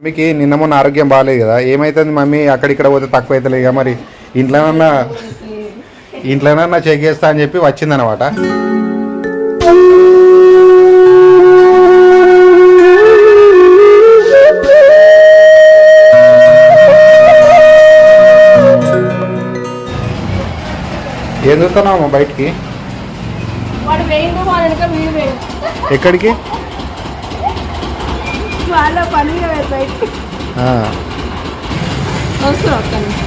మమ్మీకి నిన్న మొన్న ఆరోగ్యం బాగాలేదు కదా ఏమైతుంది మమ్మీ? అక్కడిక్కడ పోతే తక్కువ అవుతుంది ఇక మరి. ఇంట్లోనన్నా ఇంట్లోనన్నా చెక్ చేస్తా అని చెప్పి వచ్చిందనమాట ఏం చూస్తున్నావు బయటికి? ఎక్కడికి? వాళ్ళ పని బయట. ఆ, వస్తున్నా ఒక్క నిమిషం.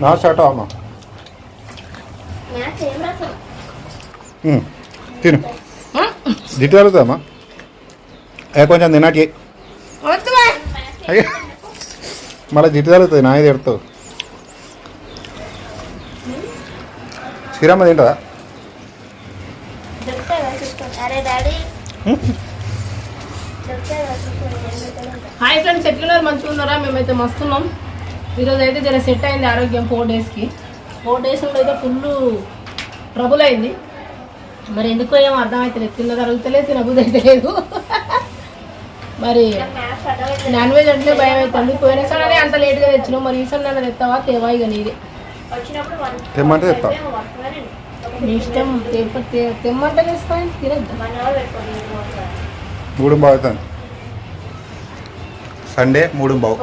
నా షాటో అమ్మ. తిను. తగులుతుందమ్మా ఏ కొంచెం తినాకి. అయ్యో. మళ్ళీ జిట్టు తగులుతుంది నా ఇది ఎడతావు. శ్రీరామ తింటుందా హాయ్ ఫ్రెండ్స్ ఎట్లున్నారు మంచిగా ఉన్నారా? మేమైతే మస్తున్నాం. ఈరోజు అయితే జర సెట్ అయింది ఆరోగ్యం ఫోర్ డేస్కి ఫోర్ డేస్ నుండి అయితే ఫుల్ ట్రబుల్ అయింది. మరి ఎందుకో ఏమో అర్థమైతే తిన్న తరుగుతలేదు తినబుద్ధి అయితే లేదు. మరి నాన్ వెజ్ అంటే భయం అవుతుంది పోయిన సరే అంత లేట్గా తెచ్చినావు మరి ఈ సన్న తెస్తావా తేవా ఇక నీదే. తెమ్మంటే తెస్తావు నీ ఇష్టం. తెమ్మంటే తెస్తాను తినద్దా. మూడు బావు అవుతుంది సండే మూడు బావు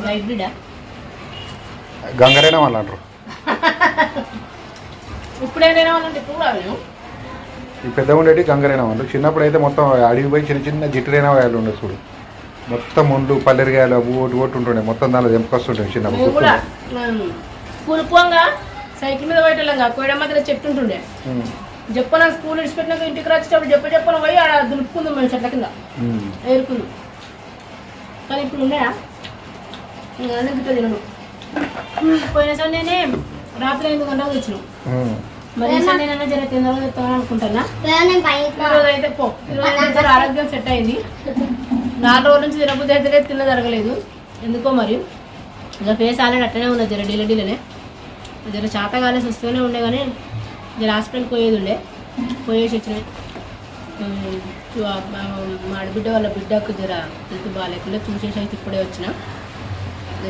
ఇప్పుడు గంగరైనా వాళ్ళు అంటారు ఇప్పుడు కూడా నేను ఈ పెద్ద ఉండేటి గంగరైన వాళ్ళు చిన్నప్పుడు అయితే మొత్తం అడవి పోయి చిన్న చిన్న జిట్టురైన వాళ్ళు ఉండే చూడు. మొత్తం ముందు పల్లెరిగాయలు అవి ఓటు ఓటు ఉంటుండే. మొత్తం దానిలో తెంపుకొస్తుంటాయి చిన్నప్పుడు? స్కూల్ మీద పోయేటోళ్ళంగా కోయడం మధ్యలో చెట్టు ఉంటుండే చెప్పన స్కూల్ విడిచిపెట్టినాక ఇంటికి వచ్చేటప్పుడు చెప్ప చెప్పన పోయి ఆడ దులుపుకుందాం మేము చెట్ల కింద. ఏరుకుందాం. కానీ ఇప్పుడు ఉన్నాయా? అన్నీ గిట్ల తినడు పోయిన సండేనే రాత్రి ఐదు గంటలకు తెచ్చినాం. మరి సండేనైనా జర తిందామని చెప్తామని అనుకుంటున్నా. నేను పో. ఈరోజు ఆరోగ్యం సెట్ అయింది. నాలుగు రోజుల నుంచి తినబుద్ధి అయితే తిన్న జరగలేదు. ఎందుకో మరి? ఇక ఫేస్ ఆల్రెడీ అట్టనే ఉన్నది జర డీల డీలనే. జర చేత కాలేసి వస్తూనే ఉండే కానీ జర హాస్పిటల్కి పోయేది ఉండే. పోయేసి వచ్చినాయి మా ఆడబిడ్డ వాళ్ళ బిడ్డకు జర హెల్త్ బాగాలేకుండా చూసేసి అయితే ఇప్పుడే వచ్చిన.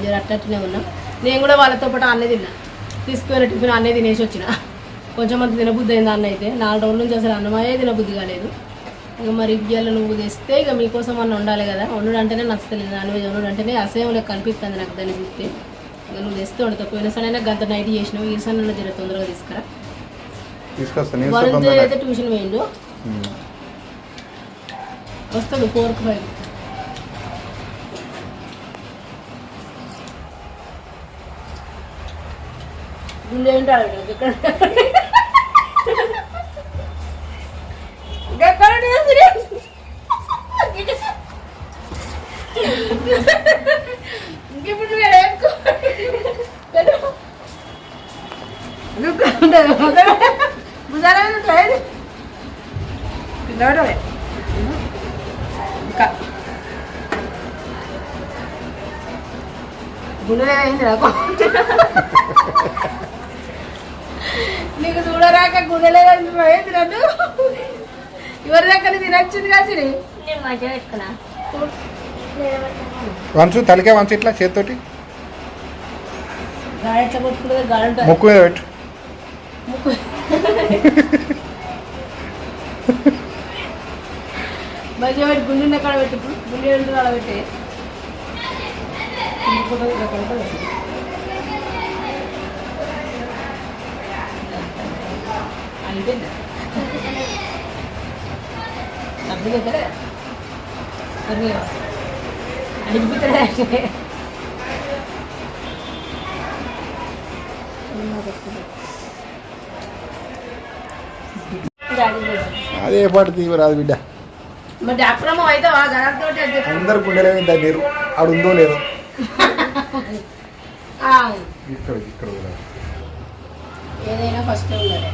జర అట్టనే ఉన్నా. నేను కూడా వాళ్ళతో పాటు అన్నే తిన్నా. తీసుకుపోయిన టిఫిన్ అన్నే తినేసి వచ్చిన. కొంచెం అంత తినబుద్ధి అయింది అన్న అయితే. నాలుగు రోజుల నుంచి అసలు అన్నమయ్యే తినబుద్ధి కాలేదు. ఇక మరి ఇయ్యాల నువ్వు తెస్తే ఇక మీకోసం అన్న ఉండాలి కదా. వండుడు అంటేనే నచ్చలేదు నాన్ వెజ్ వండుడు అంటేనే అసహ్యం లెక్క కనిపిస్తుంది నాకు దాన్ని చూస్తే. ఇక నువ్వు తెస్తే వండుతా. పోయిన సరైనా గంట నైట్ చేసినావు. ఈ సన్న జర తొందరగా తీసుకురా. వరుణ్ అయితే ట్యూషన్ పోయిండు. వస్తాడు ఫోర్కి ఫైవ్. గుండె ఎక్కడ? ఇంకెప్పుడు నువ్వు వేసుకో భుజాలు పిల్లవాడే ఇంకా. అయింది నాకు. నీకు చూడరాక గుండెలే అయింది నన్ను? ఎవరి దగ్గర తినొచ్చింది కాసి నేను మధ్య పెట్టుకున్నా. వంచు తలికే వంచు ఇట్లా చేతితోటి? ముక్కు మీద పెట్టు. ముక్కు మంచిగా పెట్టి. గుండె కాడ పెట్టి ఇప్పుడు గుండె ఉంటుంది కాడ పెట్టి ముక్కుంటుంది, అయిపోయిందా అదే పాటు బిడ్డ. మరి అమ్మ అయితే గణంతో అందరు గుండెలే దాని నీరు ఆడు ఉందో లేదో? ఇక్కడ ఇక్కడ కూడా. ఏదైనా ఫస్ట్ ఉండాలి.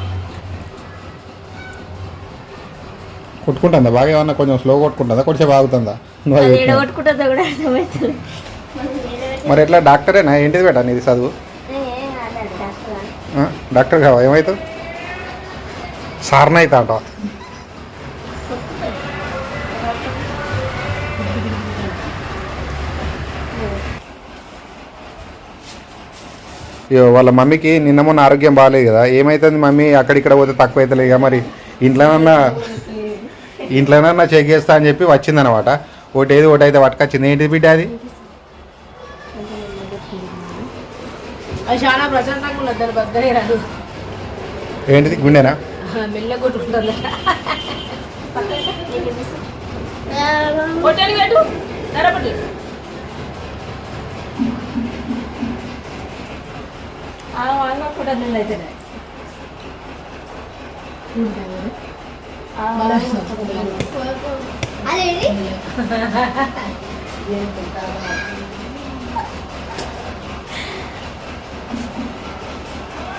కొట్టుకుంటుందా? బాగా ఏమన్నా కొంచెం స్లో కొట్టుకుంటుందా? కొంచెం ఆగుతుందా? మరి ఎట్లా? డాక్టరేనా? ఏంటిది బేటా నీది చదువు? డాక్టర్ కావా ఏమవుతావు సార్న అవుతా అయ్యో వాళ్ళ మమ్మీకి నిన్న మొన్న ఆరోగ్యం బాగాలేదు కదా. ఏమవుతుంది మమ్మీ? అక్కడిక్కడ పోతే తక్కువ అవుతుంది ఇక మరి? ఇంట్లోనన్నా ఇంట్లోనన్నా చెక్ చేస్తా అని చెప్పి వచ్చిందనమాట ఒకటి ఏది ఒకటి అయితే పట్టుకొచ్చింది. ఏంటిది బిడ్డ అది? ఏంటిది గుండెనా? అయితే. అదేంటి?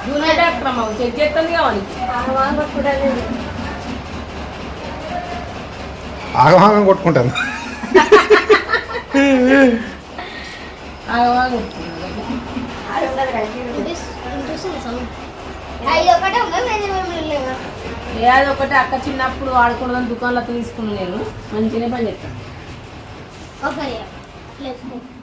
జూనియర్ డాక్టర్ అమ్మ చెక్ చేస్తుంది కావాలి ఆగమాగం కొట్టుకుంటాను. ఒకటే ఏదో ఒకటి అక్క చిన్నప్పుడు ఆడుకున్నదని దుకాణంలో తీసుకున్నాను నేను. మంచిగానే పని go.